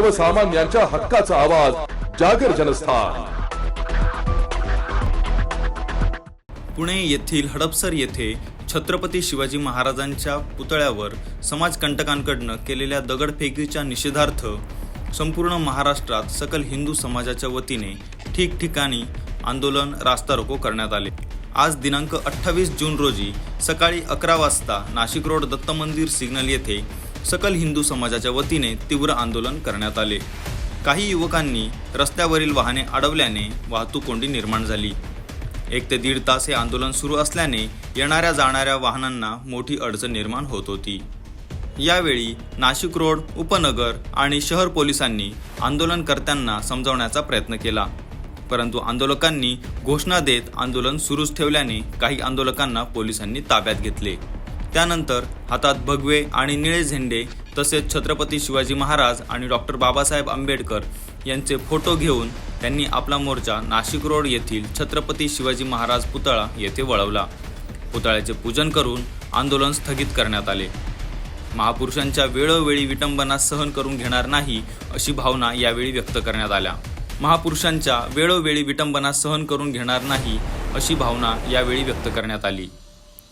सर्वसामान्यांच्या हक्काचा आवाज जागर जनस्थान. पुणे येथील हडपसर येथे छत्रपती शिवाजी महाराजांच्या पुतळ्यावर समाजकंटकांकडनं केलेल्या दगडफेकीच्या निषेधार्थ संपूर्ण महाराष्ट्रात सकल हिंदू समाजाच्या वतीने ठिकठिकाणी आंदोलन रास्ता रोको करण्यात आले. आज दिनांक अठ्ठावीस जून रोजी सकाळी अकरा वाजता नाशिक रोड दत्त मंदिर सिग्नल येथे सकल हिंदू समाजाच्या वतीने तीव्र आंदोलन करण्यात आले. काही युवकांनी रस्त्यावरील वाहने अडवल्याने वाहतूक कोंडी निर्माण झाली. एक ते दीड तास हे आंदोलन सुरू असल्याने येणाऱ्या जाणाऱ्या वाहनांना मोठी अडचण निर्माण होत होती. यावेळी नाशिक रोड उपनगर आणि शहर पोलिसांनी आंदोलनकर्त्यांना समजवण्याचा प्रयत्न केला. परंतु आंदोलकांनी घोषणा देत आंदोलन सुरूच ठेवल्याने काही आंदोलकांना पोलिसांनी ताब्यात घेतले. त्यानंतर हातात भगवे आणि निळे झेंडे तसेच छत्रपती शिवाजी महाराज आणि डॉक्टर बाबासाहेब आंबेडकर यांचे फोटो घेऊन त्यांनी आपला मोर्चा नाशिक रोड येथील छत्रपती शिवाजी महाराज पुतळा येथे वळवला. पुतळ्याचे पूजन करून आंदोलन स्थगित करण्यात आले. महापुरुषांच्या वेळोवेळी विटंबना सहन करून घेणार नाही अशी भावना यावेळी व्यक्त करण्यात आल्या. महापुरुषांच्या वेळोवेळी विटंबना सहन करून घेणार नाही अशी भावना यावेळी व्यक्त करण्यात आली.